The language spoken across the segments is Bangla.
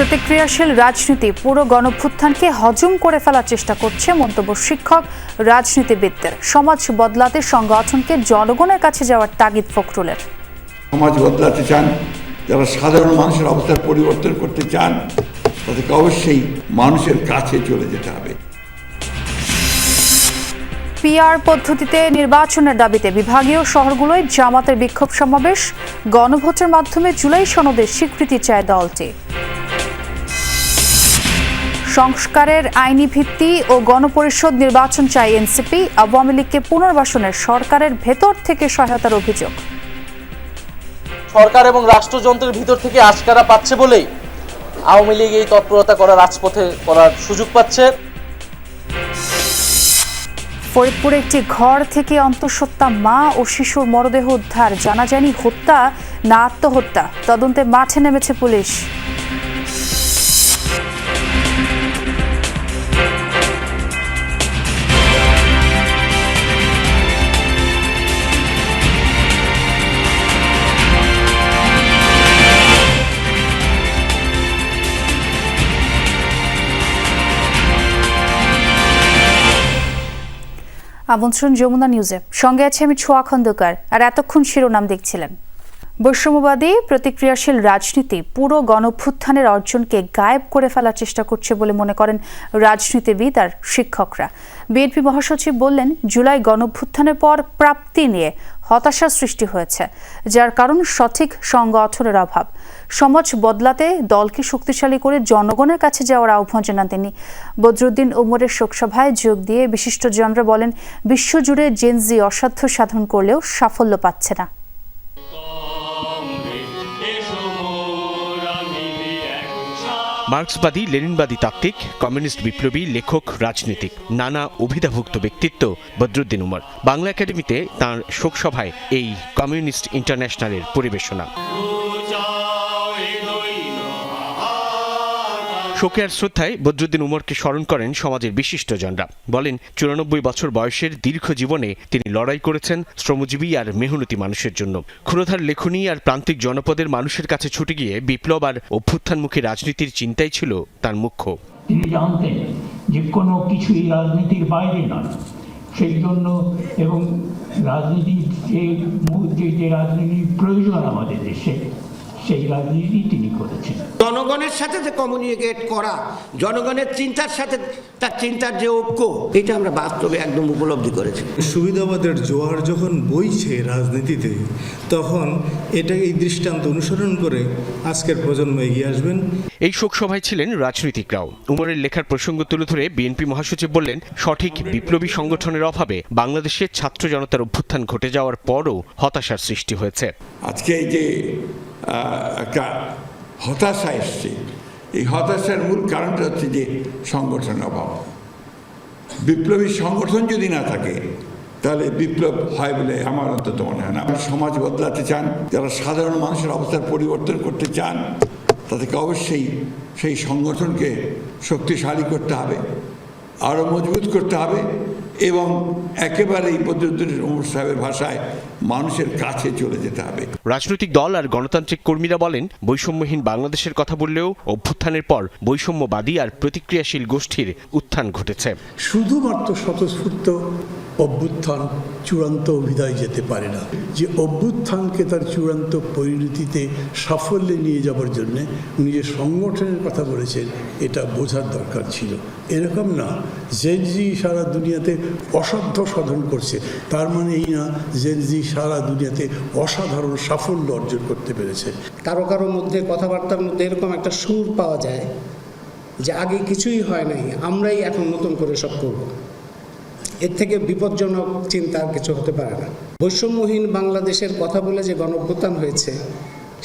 প্রতিক্রিয়াশীল রাজনীতি পুরো গণভ্যুত্থানকে হজম করে ফেলার চেষ্টা করছে মন্তব্য শিক্ষক রাজনীতিবিদদের। সমাজ বদলাতে সংগঠনকে জনগণের কাছে যাওয়ার তাগিদ ফখরুলের। সমাজ বদলাতে চান যারা সাধারণ মানুষের অবস্থার পরিবর্তন করতে চান তাদেরকে অবশ্যই মানুষের কাছে চলে যেতে হবে। পিআর পদ্ধতিতে নির্বাচনের দাবিতে বিভাগীয় শহরগুলোয় জামাতের বিক্ষোভ সমাবেশ। গণভোটের মাধ্যমে জুলাই সনদের স্বীকৃতি চায় দলটি। সংস্কারের আইনি ভিত্তি ও গণপরিষদ নির্বাচন চায় এনসিপি আওয়ামী লীগকে পুনর্বাসনের সরকারের ভেতর থেকে সহায়তার অভিযোগ। সরকার এবং রাষ্ট্রযন্ত্রের ভিতর থেকে আশকারা পাচ্ছে বলেই আওয়ামী লীগ এই তৎপরতা করা রাজপথে করার সুযোগ পাচ্ছে। ফরিদপুরে একটি ঘর থেকে অন্তঃসত্ত্বা মা ও শিশুর মরদেহ উদ্ধার। জানা যায়নি হত্যা না আত্মহত্যা। তদন্তে মাঠে নেমেছে পুলিশ। আমন্ত্রণ যমুনা নিউজে। সঙ্গে আছে আমি ছোয়া খন্দকার আর এতক্ষণ শিরোনাম দেখছিলেন। বৈষম্যবাদী প্রতিক্রিয়াশীল রাজনীতি পুরো গণভ্যুত্থানের অর্জনকে গায়েব করে ফেলার চেষ্টা করছে বলে মনে করেন রাজনীতিবিদ আর শিক্ষকরা। বিএনপি মহাসচিব বললেন, জুলাই গণভ্যুত্থানের পর প্রাপ্তি নিয়ে হতাশা সৃষ্টি হয়েছে, যার কারণ সঠিক সংগঠনের অভাব। সমাজ বদলাতে দলকে শক্তিশালী করে জনগণের কাছে যাওয়ার আহ্বান জানান তিনি। বদরুদ্দিন ওমরের শোকসভায় যোগ দিয়ে বিশিষ্টজনরা বলেন, বিশ্বজুড়ে জেনজি অসাধ্য সাধন করলেও সাফল্য পাচ্ছে না। মার্ক্সবাদী, লেনিনবাদী তাত্ত্বিক, কমিউনিস্ট বিপ্লবী, লেখক, রাজনীতিক, নানা অভিধাভুক্ত ব্যক্তিত্ব বদরুদ্দিন উমর। বাংলা একাডেমিতে তাঁর শোকসভায় এই কমিউনিস্ট ইন্টারন্যাশনালের পরিবেশনা। শোকে আর শ্রদ্ধায় বদরুদ্দিন উমরকে স্মরণ করেন সমাজের বিশিষ্টজনরা। বলেন, চুরানব্বই বছর বয়সের দীর্ঘ জীবনে তিনি লড়াই করেছেন শ্রমজীবী আর মেহনতি মানুষের জন্য। ক্ষুরধার লেখনী আর প্রান্তিক জনপদের মানুষের কাছে ছুটে গিয়ে বিপ্লব আর অভ্যুত্থানমুখী রাজনীতির চিন্তাই ছিল তার মুখ্য। তিনি জানতেন যে কোনো কিছুই রাজনীতির বাইরে নয়। সেই জন্য এবং রাজনীতির যে যে রাজনীতির প্রয়োজন আমাদের দেশে সেই রাজনীতি তিনি করেছেন জনগণের সাথে যে কমিউনিকেট করা জনগণের চিন্তার সাথে তার চিন্তার যে ঐক্য এটা আমরা বাস্তবে একদম উপলব্ধি করেছি। সুবিধাবাদের জোয়ার যখন বইছে রাজনীতিতে তখন এটাকে এই দৃষ্টান্ত অনুসরণ করে আজকের প্রজন্ম এগিয়ে আসবেন। এই শোকসভায় ছিলেন রাজনীতিকরাও। উমরের লেখার প্রসঙ্গ তুলে ধরে বিএনপি মহাসচিব বললেন সঠিক বিপ্লবী সংগঠনের অভাবে বাংলাদেশের ছাত্র জনতার অভ্যুত্থান ঘটে যাওয়ার পরও হতাশার সৃষ্টি হয়েছে। আজকে এই যে একটা হতাশা এসছে। এই হতাশার মূল কারণটা হচ্ছে যে সংগঠনের অভাব। বিপ্লবী সংগঠন যদি না থাকে, তাহলে বিপ্লব হয় বলে আমার অন্তত মনে হয় না। সমাজ বদলাতে চান, যারা সাধারণ মানুষের অবস্থার পরিবর্তন করতে চান, তাদেরকে অবশ্যই সেই সংগঠনকে শক্তিশালী করতে হবে আরও মজবুত করতে হবে এবং একেবারেই বদরুদ্দিন উমর সাহেবের ভাষায় মানুষের কাছে চলে যেতে হবে। রাজনৈতিক দল আর গণতান্ত্রিক কর্মীরা বলেন বৈষম্যহীন বাংলাদেশের কথা বললেও অভ্যুত্থানের পর বৈষম্যবাদী আর প্রতিক্রিয়াশীল গোষ্ঠীর উত্থান ঘটেছে। শুধুমাত্র স্বতঃস্ফূর্ত অভ্যুত্থান চূড়ান্ত অভিধায় যেতে পারে না। যে অভ্যুত্থানকে তার চূড়ান্ত পরিণতিতে সাফল্যে নিয়ে যাবার জন্য উনি যে সংগঠনের কথা বলেছেন, এটা বোঝার দরকার ছিল। এরকম না, জেনজি সারা দুনিয়াতে অসাধ্য সাধন করছে। তার মানে এই না, জেনজি সারা দুনিয়াতে অসাধারণ সাফল্য অর্জন করতে পেরেছে। কারও কারও মধ্যে কথাবার্তার মধ্যে এরকম একটা সুর পাওয়া যায় যে আগে কিছুই হয় নাই, আমরাই এখন নতুন করে সব করব। এর থেকে বিপজ্জনক চিন্তা আর কিছু হতে পারে না। বৈষম্যহীন বাংলাদেশের কথা বলে যে গণঅভ্যুত্থান হয়েছে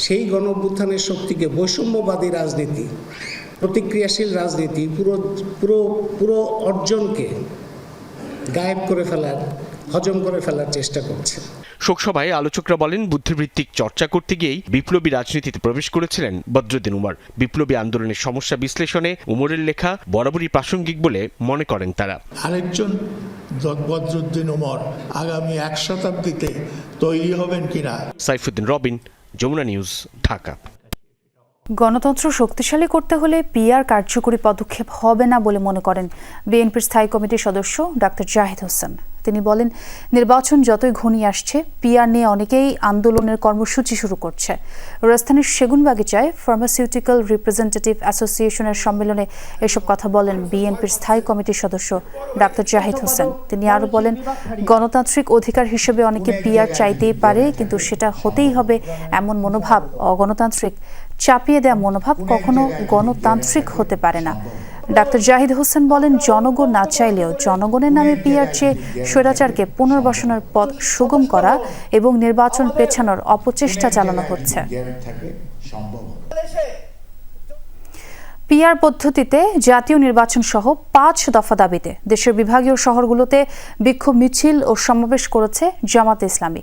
সেই গণঅভ্যুত্থানের শক্তিকে বৈষম্যবাদী রাজনীতি প্রতিক্রিয়াশীল রাজনীতি পুরো পুরো পুরো অর্জনকে গায়েব করে ফেলার হজম করে ফেলার চেষ্টা করছে। শোকসভায় আলোচকরা বলেন বুদ্ধিবৃত্তিক চর্চা করতে গিয়েই বিপ্লবী রাজনীতিতে প্রবেশ করেছিলেন বদরুদ্দিন উমর। বিপ্লবী আন্দোলনের সমস্যা বিশ্লেষণে উমরের লেখা বরাবরই প্রাসঙ্গিক বলে মনে করেন তারা। আরেকজন বদরুদ্দিন ওমর আগামী এক শতাব্দীতে তৈরি হবেন কিনা? সাইফুদ্দিন রবিন যমুনা নিউজ ঢাকা। গণতন্ত্র শক্তিশালী করতে হলে পিআর কার্যকরী পদক্ষেপ হবে না বলে মনে করেন বিএনপির স্থায়ী কমিটির সদস্য ডাক্তার জাহিদ হোসেন। তিনি বলেন, নির্বাচন যতই ঘনিয়ে আসছে পিআর নিয়ে অনেকেই আন্দোলনের কর্মসূচি শুরু করছে। রাজধানীর সেগুনবাগিচায় ফার্মাসিউটিক্যাল রিপ্রেজেন্টেটিভ অ্যাসোসিয়েশনের সম্মেলনে এসব কথা বলেন বিএনপির স্থায়ী কমিটির সদস্য ডাক্তার জাহিদ হোসেন। তিনি আরও বলেন, গণতান্ত্রিক অধিকার হিসেবে অনেকে পিআর চাইতেই পারে, কিন্তু সেটা হতেই হবে এমন মনোভাব, অগণতান্ত্রিক, চাপিয়ে দেওয়া মনোভাব কখনো গণতান্ত্রিক হতে পারে না। ডাক্তার জাহিদ হোসেন বলেন, জনগণ না চাইলেও জনগণের নামে পিআর চেয়ে স্বৈরাচারকে পুনর্বাসনের পথ সুগম করা এবং নির্বাচন পেছানোর অপচেষ্টা চালানো হচ্ছে। পিআর পদ্ধতিতে জাতীয় নির্বাচন সহ পাঁচ দফা দাবিতে দেশের বিভাগীয় শহরগুলোতে বিক্ষোভ মিছিল ও সমাবেশ করেছে জামাতে ইসলামী।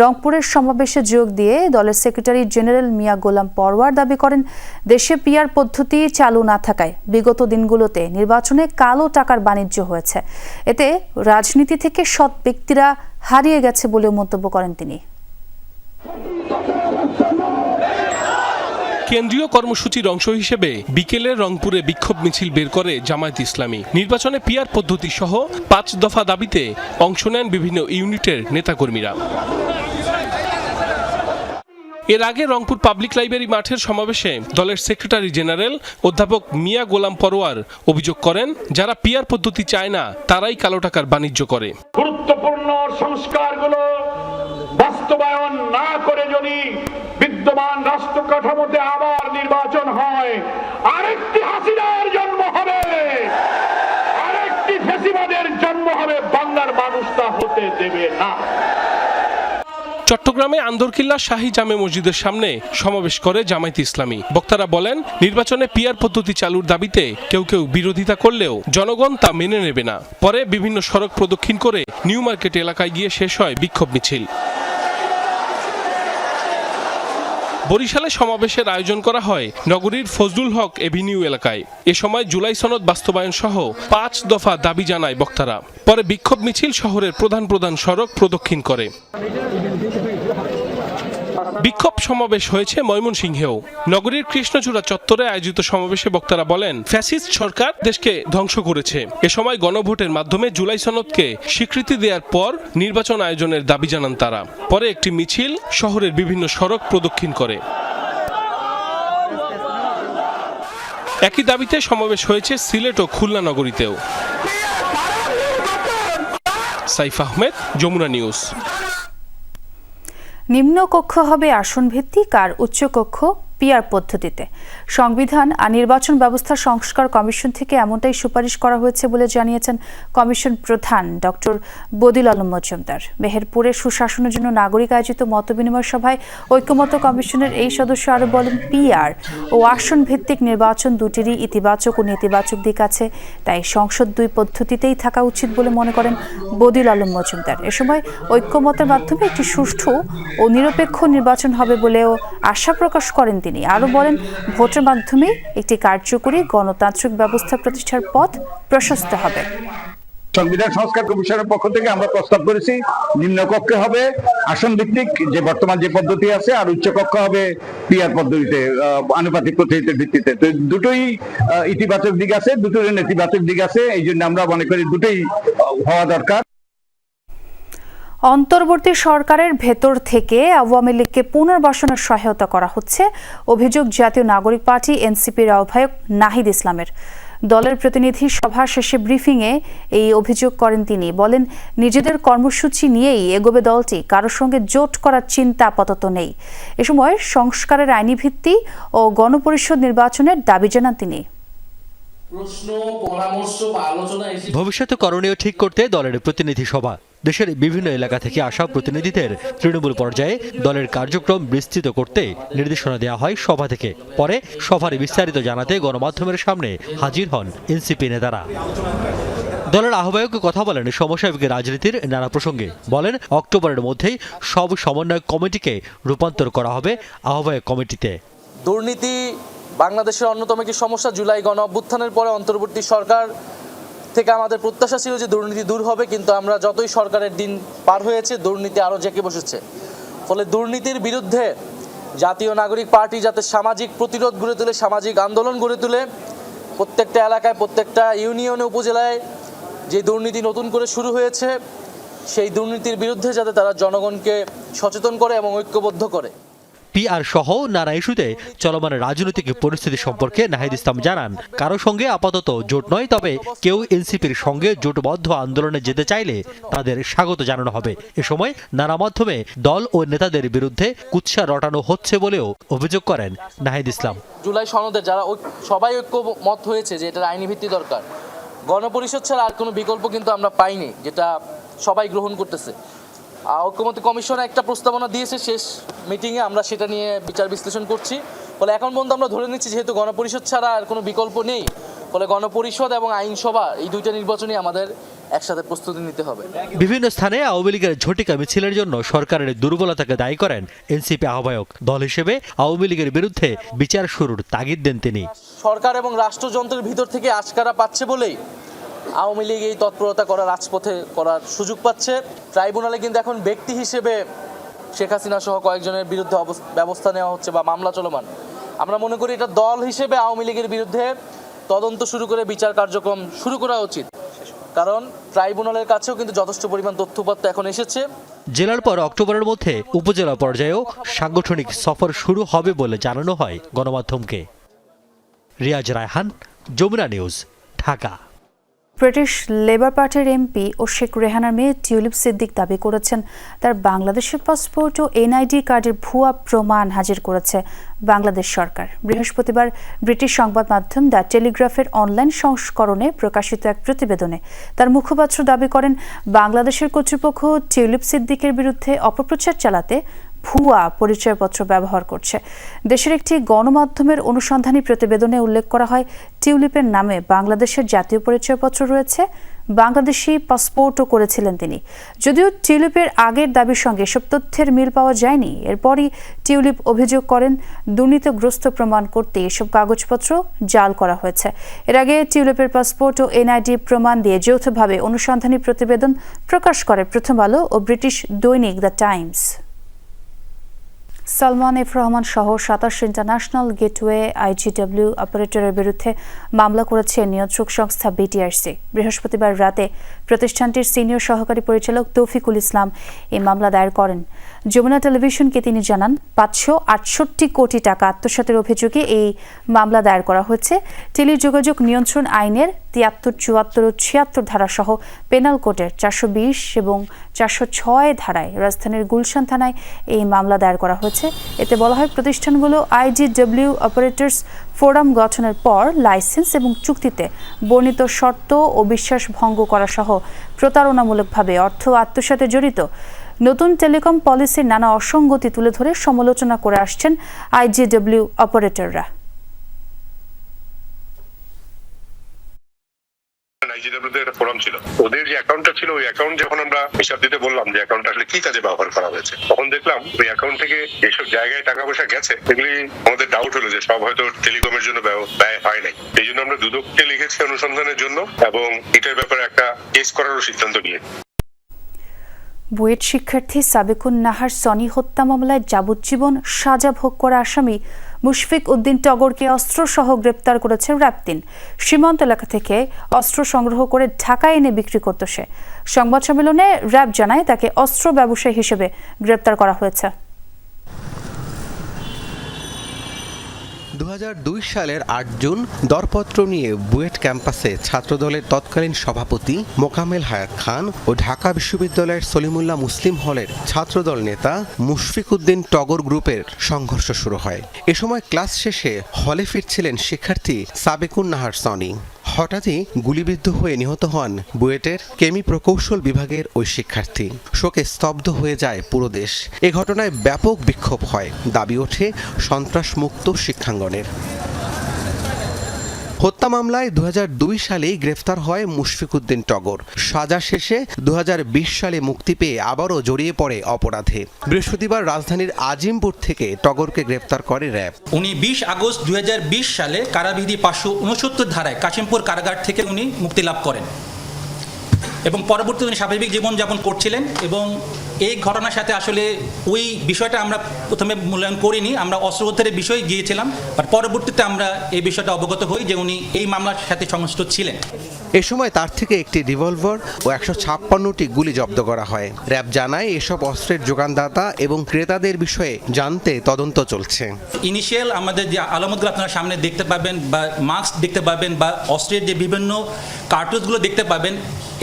রংপুরের সমাবেশে যোগ দিয়ে দলের সেক্রেটারি জেনারেল মিয়া গোলাম পরওয়ার দাবি করেন, দেশে পিয়ার পদ্ধতি চালু না থাকায় বিগত দিনগুলোতে নির্বাচনে কালো টাকার বাণিজ্য হয়েছে। এতে রাজনীতি থেকে সৎ ব্যক্তিরা হারিয়ে গেছে বলেও মন্তব্য করেন তিনি। কেন্দ্রীয় কর্মসূচির অংশ হিসেবে বিকেলে রংপুরে বিক্ষোভ মিছিল বের করে জামায়াত ইসলামী। নির্বাচনে পিয়ার পদ্ধতি সহ পাঁচ দফা দাবিতে অংশ নেন বিভিন্ন ইউনিটের নেতাকর্মীরা। এর আগে রংপুর পাবলিক লাইব্রেরি মাঠের সমাবেশে দলের সেক্রেটারি জেনারেল অধ্যাপক মিয়া গোলাম পরোয়ার অভিযোগ করেন, যারা পিয়ার পদ্ধতি চায় না, তারাই কালো টাকার বাণিজ্য করে। গুরুত্বপূর্ণ সংস্কারগুলো বাস্তবায়ন না করে যদি বিদ্যমান রাষ্ট্র কাঠামোতে আবার নির্বাচন হয়। আরেকটি হাসিনার জন্ম হবে। আরেকটি ফেসিবাদের জন্ম হবে। বাংলার মানুষ তা হতে দেবে না। চট্টগ্রামে আন্দরকিল্লা শাহী জামে মসজিদের সামনে সমাবেশ করে জামায়াত ইসলামী। বক্তারা বলেন, নির্বাচনে পিয়ার পদ্ধতি চালুর দাবিতে কেউ কেউ বিরোধিতা করলেও জনগণ তা মেনে নেবে না। পরে বিভিন্ন সড়ক প্রদক্ষিণ করে নিউ মার্কেট এলাকায় গিয়ে শেষ হয় বিক্ষোভ মিছিল। বরিশালে সমাবেশের আয়োজন করা হয় নগরীর ফজলুল হক এভিনিউ এলাকায়। এ সময় জুলাই সনদ বাস্তবায়ন সহ পাঁচ দফা দাবি জানায় বক্তারা। পরে বিক্ষোভ মিছিল শহরের প্রধান প্রধান সড়ক প্রদক্ষিণ করে। বিক্ষোভ সমাবেশ হয়েছে ময়মনসিংহেও। নগরীর কৃষ্ণচূড়া চত্বরে আয়োজিত সমাবেশে বক্তারা বলেন, ফ্যাসিস্ট সরকার দেশকে ধ্বংস করেছে। এ সময় গণভোটের মাধ্যমে জুলাই সনদকে স্বীকৃতি দেওয়ার পর নির্বাচন আয়োজনের দাবি জানান তারা। পরে একটি মিছিল শহরের বিভিন্ন সড়ক প্রদক্ষিণ করে। একই দাবিতে সমাবেশ হয়েছে সিলেট ও খুলনা নগরীতেও। সাইফ আহমেদ, যমুনা নিউজ। নিম্নকক্ষ হবে আসন ভিত্তিক আর উচ্চকক্ষ পিআর পদ্ধতিতে। সংবিধান আর নির্বাচন ব্যবস্থা সংস্কার কমিশন থেকে এমনটাই সুপারিশ করা হয়েছে বলে জানিয়েছেন কমিশন প্রধান ডক্টর বদিল আলম মজুমদার। মেহেরপুরে সুশাসনের জন্য নাগরিক আয়োজিত মতবিনিময় সভায় ঐক্যমত কমিশনের এই সদস্য আরও বলেন, পিআর ও আসন ভিত্তিক নির্বাচন দুটিরই ইতিবাচক ও নেতিবাচক দিক আছে, তাই সংসদ দুই পদ্ধতিতেই থাকা উচিত বলে মনে করেন বদিল আলম মজুমদার। এ সময় ঐক্যমতের মাধ্যমে একটি সুষ্ঠু ও নিরপেক্ষ নির্বাচন হবে বলেও আশা প্রকাশ করেন তিনি। আরও বলেন, ভোটের মাধ্যমে একটি কার্যকরী গণতান্ত্রিক ব্যবস্থা প্রতিষ্ঠার পথ প্রশস্ত হবে। সংবিধান সংস্কার কমিশনের পক্ষ থেকে আমরা প্রস্তাব করেছি নিম্নকক্ষে হবে, আসন ভিত্তিক যে বর্তমান যে পদ্ধতি আছে, আর উচ্চকক্ষ হবে পিআর পদ্ধতিতে আনুপাতিক পদ্ধতির ভিত্তিতে। তো দুটোই ইতিবাচক দিক আছে দুটোই নেতিবাচক দিক আছে, এই জন্য আমরা মনে করি দুটোই হওয়া দরকার। অন্তর্বর্তী সরকারের ভেতর থেকে আওয়ামী লীগকে পুনর্বাসনের সহায়তা করা হচ্ছে অভিযোগ জাতীয় নাগরিক পার্টি এনসিপির আহ্বায়ক নাহিদ ইসলামের। দলের প্রতিনিধি সভা শেষে ব্রিফিংয়ে এই অভিযোগ করেন তিনি। বলেন নিজেদের কর্মসূচি নিয়েই এগোবে দলটি কারোর সঙ্গে জোট করার চিন্তা আপাতত নেই। এ সময় সংস্কারের আইনি ভিত্তি ও গণপরিষদ নির্বাচনের দাবি জানান তিনি। প্রশ্ন পরামর্শ বা আলোচনা এসে ভবিষ্যতে করণীয় ঠিক করতে দলের প্রতিনিধি সভা। দেশের বিভিন্ন এলাকা থেকে আসা প্রতিনিধিদের তৃণমূল পর্যায়ে দলের কার্যক্রম বিস্তৃত করতে নির্দেশনা দেওয়া হয় সভা থেকে। পরে সভার বিস্তারিত জানাতে গণমাধ্যমের সামনে হাজির হন এনসিপি নেতারা। দলের আহ্বায়ক কথা বলেন সমসাময়িক রাজনীতির নানা প্রসঙ্গে। বলেন, অক্টোবরের মধ্যেই সব সমন্বয় কমিটিকে রূপান্তর করা হবে আহ্বায়ক কমিটিতে। দুর্নীতি বাংলাদেশের অন্যতম একটি সমস্যা, জুলাই গণ অভ্যুত্থানের পরে অন্তর্বর্তী সরকার থেকে আমাদের প্রত্যাশা ছিল যে দুর্নীতি দূর হবে, কিন্তু আমরা যতই সরকারের দিন পার হয়েছে, দুর্নীতি আরও জেঁকে বসেছে। ফলে দুর্নীতির বিরুদ্ধে জাতীয় নাগরিক পার্টি যাতে সামাজিক প্রতিরোধ গড়ে তুলে, সামাজিক আন্দোলন গড়ে তোলে, প্রত্যেকটা এলাকায়, প্রত্যেকটা ইউনিয়নে, উপজেলায় যে দুর্নীতি নতুন করে শুরু হয়েছে, সেই দুর্নীতির বিরুদ্ধে যাতে তারা জনগণকে সচেতন করে এবং ঐক্যবদ্ধ করে। পিআর সহ নানা ইস্যুতে চলমান রাজনৈতিক পরিস্থিতি সম্পর্কে নাহিদ ইসলাম জানান, কারও সঙ্গে আপাতত জোট নয়, তবে কেউ এনসিপির সঙ্গে জোটবদ্ধ আন্দোলনে যেতে চাইলে তাদের স্বাগত জানানো হবে। এ সময় নানা মাধ্যমে দল ও নেতাদের বিরুদ্ধে কুৎসা রটানো হচ্ছে বলেও অভিযোগ করেন নাহিদ ইসলাম। জুলাই সনদে যারা সবাই ঐক্যমত হয়েছে যে এটার আইনি ভিত্তি দরকার। গণপরিষদ ছাড়া আর কোনো বিকল্প কিন্তু আমরা পাইনি, যেটা সবাই গ্রহণ করতেছে। আহ, ঐক্যমত্য কমিশন একটা প্রস্তাবনা দিয়েছে শেষ মিটিংয়ে আমরা সেটা নিয়ে বিচার বিশ্লেষণ করছি। ফলে এখন পর্যন্ত আমরা ধরে নিচ্ছি যেহেতু গণপরিষদ ছাড়া আর কোনো বিকল্প নেই ফলে গণপরিষদ এবং আইনসভা এই দুইটা নির্বাচনই আমাদের একসাথে প্রস্তুতি নিতে হবে। বিভিন্ন স্থানে আওয়ামী লীগের ঝটিকা মিছিলের জন্য সরকারের দুর্বলতাকে দায়ী করেন এনসিপি আহ্বায়ক। দল হিসেবে আওয়ামী লীগের বিরুদ্ধে বিচার শুরুর তাগিদ দেন তিনি। সরকার এবং রাষ্ট্রযন্ত্রের ভিতর থেকে আশকারা পাচ্ছে বলেই আওয়ামী লীগ এই তৎপরতা করার রাজপথে করার সুযোগ পাচ্ছে। ট্রাইব্যুনালে কিন্তু এখন ব্যক্তি হিসেবে শেখ হাসিনা সহ কয়েকজনের বিরুদ্ধে ব্যবস্থা নেওয়া হচ্ছে বা মামলা চলমান। আমরা মনে করি এটা দল হিসেবে আওয়ামী লীগের বিরুদ্ধে তদন্ত শুরু করে বিচার কার্যক্রম শুরু করা উচিত। কারণ ট্রাইব্যুনালের কাছেও কিন্তু যথেষ্ট পরিমাণ তথ্যপত্র এখন এসেছে। জেলার পর অক্টোবরের মধ্যে উপজেলা পর্যায়েও সাংগঠনিক সফর শুরু হবে বলে জানানো হয় গণমাধ্যমকে। Riaz Raihan, Jamuna news, Dhaka. British Labour পার্টির এমপি ও শেখ রেহানার মেয়ে টিউলিপ সিদ্দিক দাবি করেছেন, তার বাংলাদেশের পাসপোর্ট ও এনআইডি কার্ডের ভুয়া প্রমাণ হাজির করেছে বাংলাদেশ সরকার। বৃহস্পতিবার ব্রিটিশ সংবাদ মাধ্যম দ্য টেলিগ্রাফের অনলাইন সংস্করণে প্রকাশিত এক প্রতিবেদনে তার মুখপাত্র দাবি করেন, বাংলাদেশের কর্তৃপক্ষ টিউলিপ সিদ্দিকের বিরুদ্ধে অপপ্রচার চালাতে ভুয়া পরিচয়পত্র ব্যবহার করছে। দেশের একটি গণমাধ্যমের অনুসন্ধানী প্রতিবেদনে উল্লেখ করা হয়, টিউলিপের নামে বাংলাদেশের জাতীয় পরিচয়পত্র রয়েছে। বাংলাদেশি পাসপোর্টও করেছিলেন তিনি। যদিও টিউলিপের আগের দাবির সঙ্গে এসব তথ্যের মিল পাওয়া যায়নি, এরপরই টিউলিপ অভিযোগ করেন, দুর্নীতিগ্রস্ত প্রমাণ করতে এসব কাগজপত্র জাল করা হয়েছে। এর আগে টিউলিপের পাসপোর্ট ও এনআইডি প্রমাণ দিয়ে যৌথভাবে অনুসন্ধানী প্রতিবেদন প্রকাশ করে প্রথম আলো ও ব্রিটিশ দৈনিক the Times. Salman F Rahman সহ সাতাশ ইন্টারন্যাশনাল গেটওয়ে আইজিডব্লিউ অপারেটরের বিরুদ্ধে মামলা করেছে নিয়ন্ত্রক সংস্থা বিটিআরসি। বৃহস্পতিবার রাতে প্রতিষ্ঠানটির সিনিয়র সহকারী পরিচালক তৌফিকুল ইসলাম এই মামলা দায়ের করেন। যমুনা টেলিভিশনকে তিনি জানান, পাঁচশো আটষট্টি কোটি টাকা আত্মসাতের অভিযোগে এই মামলা দায়ের করা হয়েছে। টেলিযোগাযোগ নিয়ন্ত্রণ আইনের তিয়াত্তর, চুয়াত্তর ও ছিয়াত্তর ধারা সহ পেনাল কোর্টের চারশো বিশ এবং চারশো ছয় ধারায় রাজধানীর গুলশান থানায় এই মামলা দায়ের করা হয়েছে। এতে বলা হয়, প্রতিষ্ঠানগুলো আইজিডব্লিউ অপারেটর্স ফোরাম গঠনের পর লাইসেন্স এবং চুক্তিতে বর্ণিত শর্ত ও বিশ্বাস ভঙ্গ করা সহ প্রতারণামূলকভাবে অর্থ আত্মসাতে জড়িত নতুন টেলিকম পলিসির নানা অসঙ্গতি তুলে ধরে সমালোচনা করে আসছেন আইজিডব্লিউ অপারেটররা। একটা ফোরাম ছিল। ওদের যে অ্যাকাউন্টটা ছিল, ওই অ্যাকাউন্ট যখন আমরা হিসাব দিতে বললাম যে অ্যাকাউন্ট আসলে কি কাজে ব্যবহার করা হয়েছে, তখন দেখলাম ওই অ্যাকাউন্ট থেকে যেসব জায়গায় টাকা পয়সা গেছে, এগুলি আমাদের ডাউট হলো যে সব হয়তো টেলিকমের জন্য ব্যয় হয় নাই। এই জন্য আমরা দুদককে লিখেছি অনুসন্ধানের জন্য এবং এটার ব্যাপারে একটা কেস করারও সিদ্ধান্ত নিয়ে বুয়েট শিক্ষার্থী সাবেকুন নাহার সনি হত্যা মামলায় যাবজ্জীবন সাজা ভোগ করা আসামি মুশফিক উদ্দিন টগরকে অস্ত্রসহ গ্রেপ্তার করেছে র্যাপদিন সীমান্ত এলাকা থেকে অস্ত্র সংগ্রহ করে ঢাকায় এনে বিক্রি করত সে। সংবাদ সম্মেলনে র্যাব জানায় তাকে অস্ত্র ব্যবসায়ী হিসেবে গ্রেপ্তার করা হয়েছে। সালের আট জুন দরপত্র নিয়ে বুয়েট ক্যাম্পাসে ছাত্রদলের তৎকালীন সভাপতি মোকামেল হায়াত খান ও ঢাকা বিশ্ববিদ্যালয়ের সলিমুল্লাহ মুসলিম হলের ছাত্রদল নেতা মুশফিক উদ্দিন টগর গ্রুপের সংঘর্ষ শুরু হয়। এ সময় ক্লাস শেষে হলে ফিরছিলেন শিক্ষার্থী সাবেকুন নাহার সনি। হঠাৎই গুলিবিদ্ধ হয়ে নিহত হন বুয়েটের কেমি প্রকৌশল বিভাগের ওই শিক্ষার্থী। শোকে স্তব্ধ হয়ে যায় পুরো দেশ। এ ঘটনায় ব্যাপক বিক্ষোভ হয়। দাবি ওঠে সন্ত্রাসমুক্ত শিক্ষাঙ্গনের। হত্যা মামলায় দু সালেই গ্রেফতার হয় মুশফিকুদ্দিন টগর। সাজা শেষে দুহাজার বিশ সালে মুক্তি পেয়ে আবারও জড়িয়ে পড়ে অপরাধে। বৃহস্পতিবার রাজধানীর আজিমপুর থেকে টগরকে গ্রেফতার করে র্যাব। উনি বিশ আগস্ট দুই হাজার বিশ সালে কারাবিধি পাঁচশো উনসত্তর ধারায় কাশিমপুর কারাগার থেকে উনি মুক্তি লাভ করেন। এবং পরবর্তীতে উনি স্বাভাবিক জীবনযাপন করছিলেন এবং এই ঘটনার সাথে আসলে ওই বিষয়টা আমরা প্রথমে মূল্যায়ন করিনি আমরা অস্ত্র উদ্ধারের বিষয়ে গিয়েছিলাম বাট পরবর্তীতে আমরা এই বিষয়টা অবগত হই যে উনি এই মামলার সাথে সংশ্লিষ্ট ছিলেন। এ সময় তার থেকে একটি রিভলভার ও একশো ছাপ্পান্নটি গুলি জব্দ করা হয়। র্যাব জানায় এসব অস্ত্রের যোগানদাতা এবং ক্রেতাদের বিষয়ে জানতে তদন্ত চলছে। ইনিশিয়াল আমাদের যে আলামতগুলো আপনারা সামনে দেখতে পাবেন বা মাস্ক দেখতে পাবেন বা অস্ত্রের যে বিভিন্ন কার্টুজগুলো দেখতে পাবেন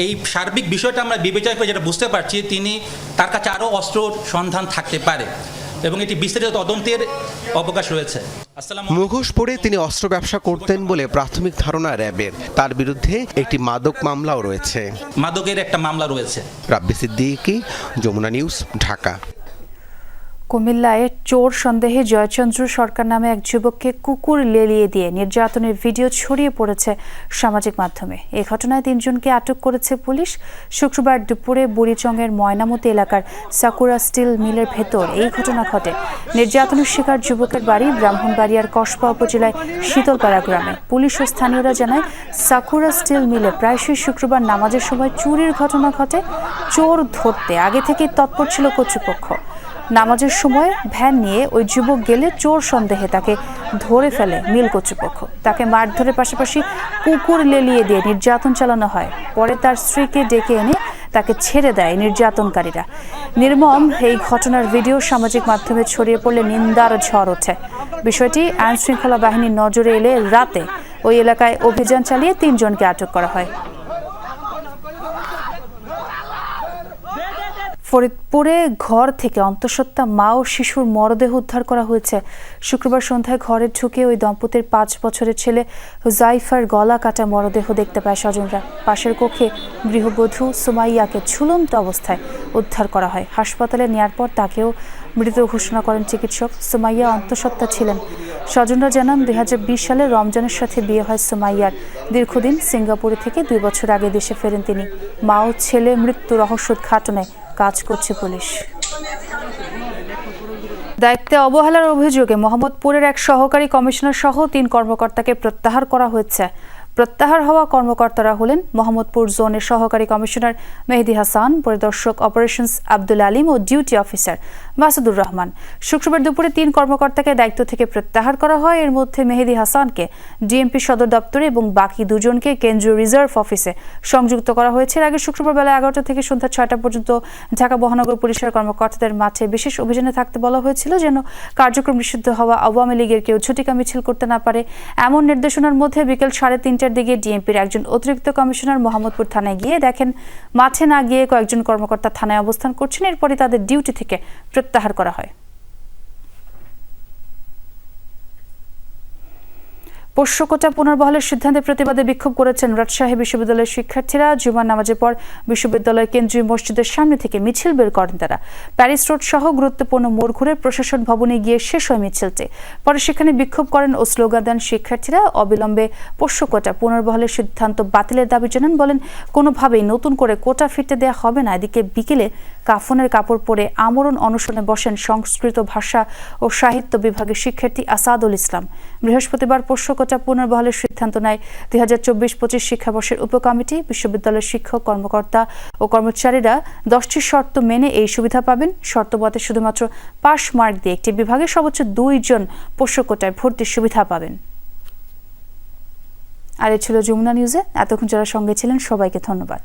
এই সার্বিক বিষয়টা আমরা বিবেচনা করে যেটা বুঝতে পারছি তিনি তার কাছে আরও অস্ত্র সন্ধান থাকতে পারে। এবং এটি বিস্তারিত তদন্তের অবকাশ রয়েছে। মুঘোষ মুখোশ পরে তিনি অস্ত্র ব্যবসা করতেন বলে প্রাথমিক ধারণা র্যাবের। তার বিরুদ্ধে একটি মাদক মামলাও রয়েছে। মাদকের একটা মামলা রয়েছে। রাব্বি সিদ্দিকি যমুনা নিউজ ঢাকা। কুমিল্লায় চোর সন্দেহে জয়চন্দ্র সরকার নামে এক যুবককে কুকুর লেলিয়ে দিয়ে নির্যাতনের ভিডিও ছড়িয়ে পড়েছে সামাজিক মাধ্যমে। এ ঘটনায় তিনজনকে আটক করেছে পুলিশ। শুক্রবার দুপুরে বুড়িচংয়ের ময়নামতি এলাকার সাকুরা স্টিল মিলের ভেতর এই ঘটনা ঘটে। নির্যাতনের শিকার যুবকের বাড়ি ব্রাহ্মণবাড়িয়ার কসবা উপজেলায় শীতলপাড়া গ্রামে। পুলিশ ও স্থানীয়রা জানায়, সাকুরা স্টিল মিলে প্রায়শই শুক্রবার নামাজের সময় চুরির ঘটনা ঘটে। চোর ধরতে আগে থেকেই তৎপর ছিল কর্তৃপক্ষ। নামাজের সময় ভ্যান নিয়ে ওই যুবক গেলে চোর সন্দেহে তাকে ধরে ফেলে মিল কর্তৃপক্ষ। তাকে মারধরের পাশাপাশি কুকুর লেলিয়ে দিয়ে নির্যাতন চালানো হয়। পরে তার স্ত্রীকে ডেকে এনে তাকে ছেড়ে দেয় নির্যাতনকারীরা। নির্মম এই ঘটনার ভিডিও সামাজিক মাধ্যমে ছড়িয়ে পড়লে নিন্দার ঝড় ওঠে। বিষয়টি আইন শৃঙ্খলা বাহিনীর নজরে এলে রাতে ওই এলাকায় অভিযান চালিয়ে তিনজনকে আটক করা হয়। ফরিদপুরে ঘর থেকে অন্তঃসত্ত্বা মা ও শিশুর মরদেহ উদ্ধার করা হয়েছে। শুক্রবার সন্ধ্যায় ঘরে ঢুকে ওই দম্পতির পাঁচ বছরের ছেলে জাইফার গলা কাটা মরদেহ দেখতে পায় স্বজনরা। পাশের কক্ষে গৃহবধূ সুমাইয়াকে ঝুলন্ত অবস্থায় উদ্ধার করা হয়। হাসপাতালে নেয়ার পর তাকেও মৃত ঘোষণা করেন চিকিৎসক। সুমাইয়া অন্তঃসত্ত্বা ছিলেন। স্বজনরা জানান, দুই হাজার বিশ সালে রমজানের সাথে বিয়ে হয় সুমাইয়ার। দীর্ঘদিন সিঙ্গাপুরে থেকে দুই বছর আগে দেশে ফেরেন তিনি। মা ও ছেলে মৃত্যু রহস্য উদ্ঘাটনে কাজ করছে পুলিশ। দায়িত্বে অবহেলার অভিযোগে মোহাম্মদপুরের এক সহকারী কমিশনার সহ তিন কর্মকর্তাকে প্রত্যাহার করা হয়েছে। প্রত্যাহার হওয়া কর্মকর্তারা হলেন মোহাম্মদপুর জোনের সহকারী কমিশনার মেহেদি হাসান, পরিদর্শক অপারেশনস আব্দুল আলিম ও ডিউটি অফিসার মাসুদুর রহমান। শুক্রবার দুপুরে তিন কর্মকর্তাকে দায়িত্ব থেকে প্রত্যাহার করা হয়। এর মধ্যে মেহেদি হাসানকে ডিএমপি সদর দপ্তরে এবং বাকি দুজনকে কেন্দ্রীয় রিজার্ভ অফিসে সংযুক্ত করা হয়েছে। আগে শুক্রবার বেলা এগারোটা থেকে সন্ধ্যা ছয়টা পর্যন্ত ঢাকা মহানগর পুলিশের কর্মকর্তাদের মাঠে বিশেষ অভিযানে থাকতে বলা হয়েছিল যেন কার্যক্রম নিষিদ্ধ হওয়া আওয়ামী লীগের কেউ ছুটিকা মিছিল করতে না পারে। এমন নির্দেশনার মধ্যে বিকেল সাড়ে তিনটার দিকে ডিএমপির একজন অতিরিক্ত কমিশনার মোহাম্মদপুর থানায় গিয়ে দেখেন মাঠে না গিয়ে কয়েকজন কর্মকর্তা থানায় অবস্থান করছেন। এরপরে তাদের ডিউটি থেকে প্রত্যাহার করা হয়। পোষ্যকোটা পুনর্বহালের সিদ্ধান্তের প্রতিবাদে বিক্ষোভ করেছেন রাজশাহী বিশ্ববিদ্যালয়ের শিক্ষার্থীরা। জুমার নামাজের পর বিশ্ববিদ্যালয় কেন্দ্রীয় মসজিদের সামনে থেকে মিছিল বের করেন তারা। প্যারিস রোড সহ গুরুত্বপূর্ণ মোড় ঘুরে প্রশাসন ভবনে গিয়ে শেষ হয় মিছিলটি। পরে সেখানে বিক্ষোভ করেন ও স্লোগান দেন শিক্ষার্থীরা। অবিলম্বে পোষ্যকোটা পুনর্বহালের সিদ্ধান্ত বাতিলের দাবি জানান বলেন, কোনোভাবেই নতুন করে কোটা ফিরতে দেওয়া হবে না। এদিকে বিকেলে কাফনের কাপড় পরে আমরণ অনশনে বসেন সংস্কৃত ভাষা ও সাহিত্য বিভাগের শিক্ষার্থী আসাদুল ইসলাম। বৃহস্পতিবার পোষ্যকোটা পুনর্বহালের সিদ্ধান্ত নেয় দুই হাজার চব্বিশ পঁচিশ শিক্ষাবর্ষের উপকমিটি। বিশ্ববিদ্যালয়ের শিক্ষক, কর্মকর্তা ও কর্মচারীরা দশটি শর্ত মেনে এই সুবিধা পাবেন। শর্ত মতে শুধুমাত্র পাস মার্ক দিয়ে একটি বিভাগে সর্বোচ্চ দুইজন পোষ্যকোটায় ভর্তির সুবিধা পাবেন। আর এ ছিল যমুনা নিউজে। এতক্ষণ যারা সঙ্গে ছিলেন, সবাইকে ধন্যবাদ।